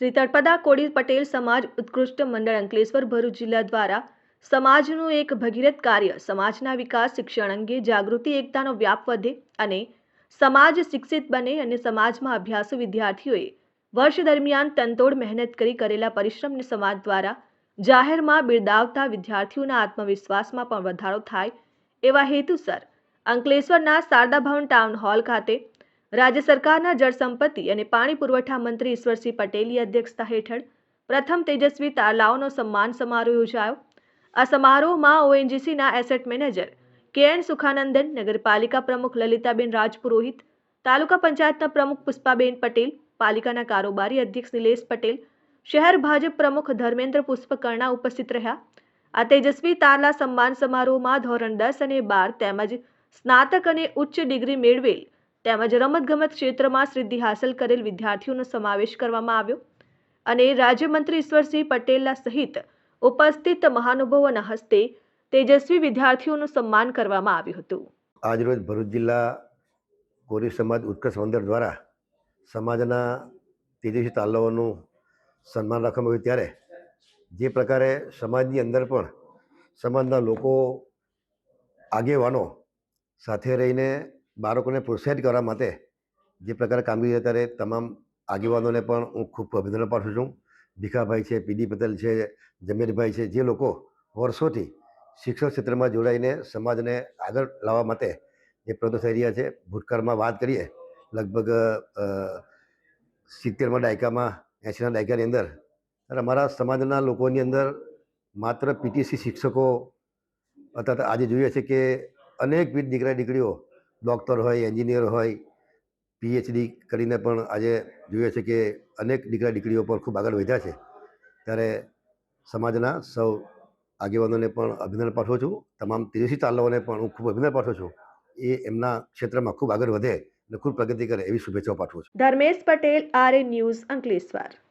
શ્રી તળપદા કોડી પટેલ સમાજ ઉત્કૃષ્ટ મંડળ અંકલેશ્વર ભરૂચ જિલ્લા દ્વારા સમાજનું એક ભગીરથ કાર્ય, સમાજના વિકાસ, શિક્ષણ અંગે જાગૃતિ, એકતાનો વ્યાપ વધે અને સમાજ શિક્ષિત બને અને સમાજમાં અભ્યાસુ વિદ્યાર્થીઓએ વર્ષ દરમિયાન તનતોડ મહેનત કરી કરેલા પરિશ્રમને સમાજ દ્વારા જાહેરમાં બિરદાવતા વિદ્યાર્થીઓના આત્મવિશ્વાસમાં પણ વધારો થાય એવા હેતુસર અંકલેશ્વરના શારદા ભવન ટાઉન હોલ ખાતે રાજ્ય સરકારના જળસંપત્તિ અને પાણી પુરવઠા મંત્રી ઈશ્વરસિંહ પટેલની અધ્યક્ષતા હેઠળ પ્રથમ તેજસ્વી તારલાઓનો સન્માન સમારોહ યોજાયો. આ સમારોહમાં ઓએનજીસીના asset manager K N Sukhanandan, નગરપાલિકા પ્રમુખ લલિતાબેન રાજપુરોહિત, તાલુકા પંચાયતના પ્રમુખ પુષ્પાબેન પટેલ, પાલિકાના કારોબારી અધ્યક્ષ નિલેશ પટેલ, શહેર ભાજપ પ્રમુખ ધર્મેન્દ્ર પુષ્પકર્ણા ઉપસ્થિત રહ્યા. આ તેજસ્વી તારલા સન્માન સમારોહમાં ધોરણ દસ અને બાર તેમજ સ્નાતક અને ઉચ્ચ ડિગ્રી મેળવેલ તેમજ રમતગમત ક્ષેત્રમાં સિદ્ધિ હાંસલ કરેલ વિદ્યાર્થીઓનો સમાવેશ કરવામાં આવ્યો અને રાજ્યમંત્રી ઈશ્વરસિંહ પટેલના સહિત ઉપસ્થિત મહાનુભાવોના હસ્તે તેજસ્વી વિદ્યાર્થીઓનું સન્માન કરવામાં આવ્યું હતું. આજરોજ ભરૂચ જિલ્લા કોરી સમાજ ઉત્કર્ષ મંદિર દ્વારા સમાજના તેજસ્વી તાલાઓનું સન્માન રાખવામાં આવ્યું ત્યારે જે પ્રકારે સમાજની અંદર પણ સમાજના લોકો આગેવાનો સાથે રહીને બાળકોને પ્રોત્સાહિત કરવા માટે જે પ્રકારે કામગીરી ત્યારે તમામ આગેવાનોને પણ હું ખૂબ અભિનંદન પાઠવું છું. ભીખાભાઈ છે, પીડી પટેલ છે, જમીરભાઈ છે, જે લોકો વર્ષોથી શિક્ષણ ક્ષેત્રમાં જોડાઈને સમાજને આગળ લાવવા માટે જે પ્રયત્નો થઈ રહ્યા છે. ભૂતકાળમાં વાત કરીએ, લગભગ સિત્તેરમાં દાયકામાં, એંશીના દાયકાની અંદર અમારા સમાજના લોકોની અંદર માત્ર પીટીસી શિક્ષકો અથવા આજે જોઈએ છે કે અનેકવિધ દીકરા દીકરીઓ ડૉક્ટર હોય, એન્જિનિયર હોય પીએચડી કરીને પણ આજે જોઈએ છે કે અનેક દીકરા દીકરીઓ પણ ખૂબ આગળ વધ્યા છે. ત્યારે સમાજના સૌ આગેવાનોને પણ અભિનંદન પાઠવું છું. તમામ તેજસ્વી તાલાઓને પણ હું ખૂબ અભિનંદન પાઠવું છું. એ એમના ક્ષેત્રમાં ખૂબ આગળ વધે અને ખૂબ પ્રગતિ કરે એવી શુભેચ્છાઓ પાઠવું છું. Dharmesh Patel RA news Ankleshwar.